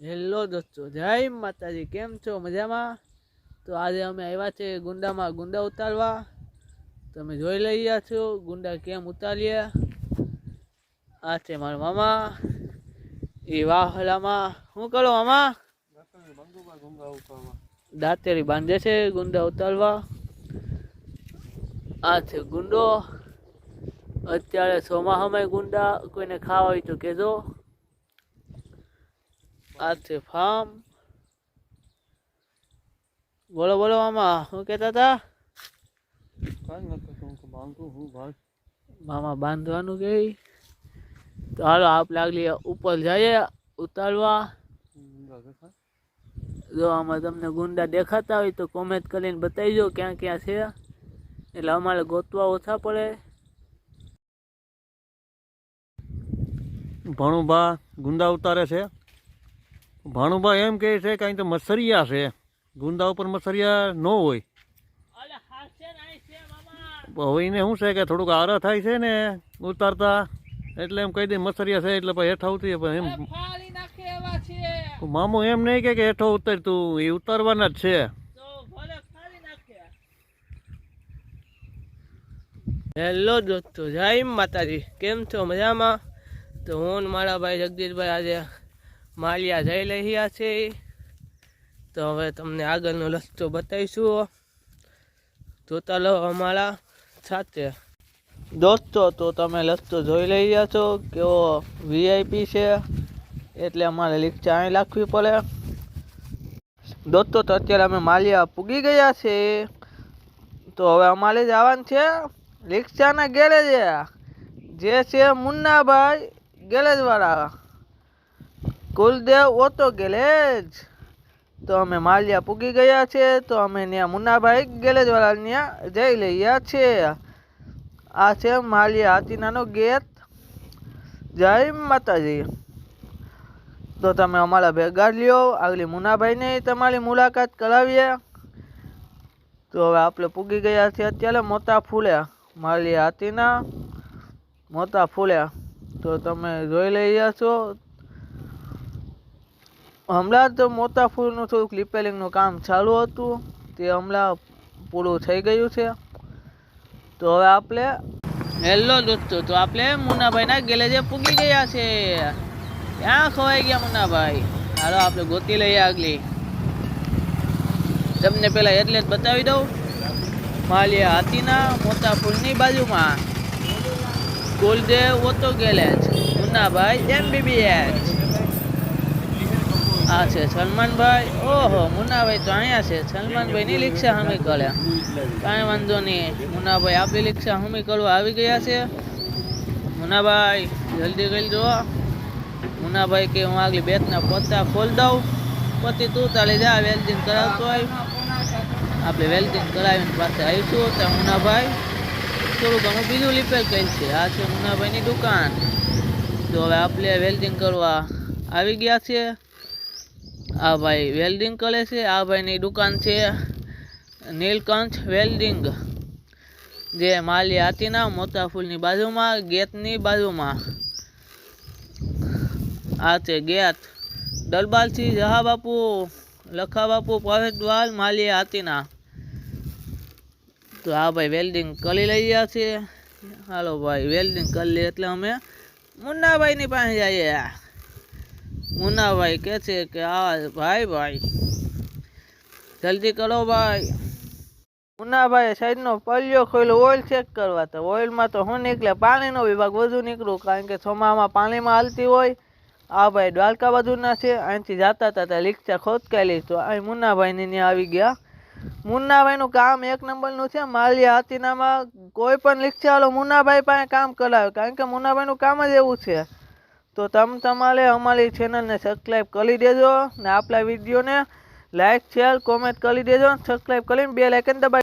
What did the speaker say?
Hello દોસ્તો જય માતાજી કેમ છો? મજામાં? તો આજે અમે આવ્યા છે ગુંડામાં ગુંડા ઉતારવા. તમે જોઈ લઈ ગયા છો ગુંડા કેમ ઉતારીએ? આ છે મારા મામા. એ વાહલામાં શું કરો મામા? દાંતેરી બાંધે છે ગુંડા ઉતારવા. આ છે ગુંડો. અત્યારે ચોમાસામાં ગુંડા કોઈને ખાવા હોય તો કહેજો. આ છે ફાર્મ બોલો બોલો મામા શું કહેતા હતા? મામા બાંધવાનું કે તો હાલો આપ લાગલી ઉપર જઈએ ઉતારવા. જો આમાં તમને ગુંડા દેખાતા હોય તો કોમેન્ટ કરીને બતાવીજો ક્યાં ક્યાં છે. એટલે અમારે ગોતવા ઓછા પડે. ભાણુભા ગુંડા ઉતારે છે. ભાણુભા એમ કહે છે કાંઈ તો મસરિયા છે. ગુંદા ઉપર મસરિયા ન હોય. હવે એને શું છે કે થોડુંક આરા થાય છે ને ઉતારતા એટલે એમ કહી દે મસરિયા છે એટલે પછી હેઠા ઉતરીએ પણ એમ મામો એમ નહીં કે કે હેઠો ઉતર તું એ ઉતારવાના જ છે. તો ભલે ફાળી નાખે. હેલો દોસ્તો જય માતાજી. કેમ છો? મજામાં? તો હું મારા ભાઈ જગદીશભાઈ આજે માલિયા જઈ રહ્યા છે. તો હવે તમને આગળનો રસ્તો બતાવીશું. જોતા લો અમારા સાથે. દોસ્તો, તો તમે રસ્તો જોઈ લઈ રહ્યા છો કેવો વીઆઈપી છે. એટલે અમારે રિક્ષા અહીં રાખવી પડે. દોસ્તો, તો અત્યારે અમે માલિયા પૂગી ગયા છે. તો હવે અમારે જવાનું છે રિક્ષાના ગેરેજે જે છે મુન્નાભાઈ ગેરેજવાળા. કુલદેવ ગેલે જ તો અમે માલિયા પૂગી ગયા છે, તો અમે ત્યાં મુન્નાભાઈ ગેલેજવાળા ત્યાં જઈ રહ્યા છે આ છે માલિયા હાથીનાનો ગેટ. જય માતાજી. તો તમે અમારા ભેગા લ્યો, આગલી મુનાભાઈને તમારી મુલાકાત કરાવીએ. તો હવે આપણે પૂગી ગયા છીએ અત્યારે મોટા ફૂલ્યા માલિયા હાથીના મોટા ફૂલ્યા તો તમે જોઈ લઈ છો હમણાં તો ફૂલનું થોડુંક રિપેરિંગનું કામ ચાલુ હતું. તે હમણાં પૂરું થઈ ગયું છે. તો હવે આપણે હેલો દોસ્તો, તો આપણે મુન્નાભાઈના ગેલેજે પૂગી ગયા છે. ક્યાં ખોવાઈ ગયા મુન્નાભાઈ? હાલો, આપણે ગોતી લઈએ આગલી. તમને પેલા એટલે જ બતાવી દઉં. માલિયા હાથીના ફૂલની બાજુમાં. કુલદેવ ઓટો ગેલેજ. મુન્નાભાઈ એમબીબીએચ આ છે સલમાનભાઈ. ઓહો, મુનાભાઈ તો અહીંયા છે. સલમાનભાઈની રિક્ષા અમે કરે. કાંઈ વાંધો નહીં. મુનાભાઈ આપણી રિક્ષા અમે કરવા આવી ગયા છે. મુનાભાઈ, જલ્દી કરી જો મુનાભાઈ કે હું આગલી બેતના પોતા ખોલ દઉં. પછી તું તાલે જા, વેલ્ડિંગ કરાવતો હોય આપણે વેલ્ડિંગ કરાવીને પાસે આવીશું. તો મુનાભાઈ થોડું ઘણું બીજું રિપેર કરી છે. આ છે મુનાભાઈની દુકાન. તો હવે આપણે વેલ્ડિંગ કરવા આવી ગયા છે આ ભાઈ વેલ્ડિંગ કરે છે, આ ભાઈની દુકાન છે, નીલકંઠ વેલ્ડિંગ જે માલી હાથીના મોટા ફૂલની બાજુમાં, ગેટની બાજુમાં. આ છે ગેટ. દરબારથી જહા બાપુ, લખા બાપુ પ્રવેશદ્વાર માલી હાથીના તો આ ભાઈ વેલ્ડિંગ કરી લઈ ગયા છે. હાલો ભાઈ વેલ્ડિંગ કરી લે એટલે અમે મુન્નાભાઈની પાસે જઈએ. મુન્નાભાઈ કહે છે કે આ ભાઈ ભાઈ, જલ્દી કરો, ભાઈ. મુનાભાઈ સાઈડનો પલ્યો ખોલ્યો ઓઇલ ચેક કરવા તો ઓઇલમાં તો શું નીકળે, પાણીનો વિભાગ વધુ નીકળું, કારણ કે ચોમામાં પાણીમાં હાલતી હોય, આ ભાઈ દ્વારકા બાજુના છે, અહીંથી જતા હતા, ત્યાં રિક્ષા ખોદકાયેલી તો અહીં મુન્નાભાઈની ત્યાં આવી ગયા. મુન્નાભાઈનું કામ એક નંબરનું છે, માલિયા હાથીનામાં કોઈ પણ રિક્ષાવાળો મુન્નાભાઈ પાસે કામ કરાવે, કારણ કે મુન્નાભાઈનું કામ જ એવું છે. તો તમે તમારે અમારી ચેનલને સબસ્ક્રાઈબ કરી દેજો ને આપણા વિડીયોને લાઈક શેર કોમેન્ટ કરી દેજો સબસ્ક્રાઈબ કરીને બે લાઇકન દબાવી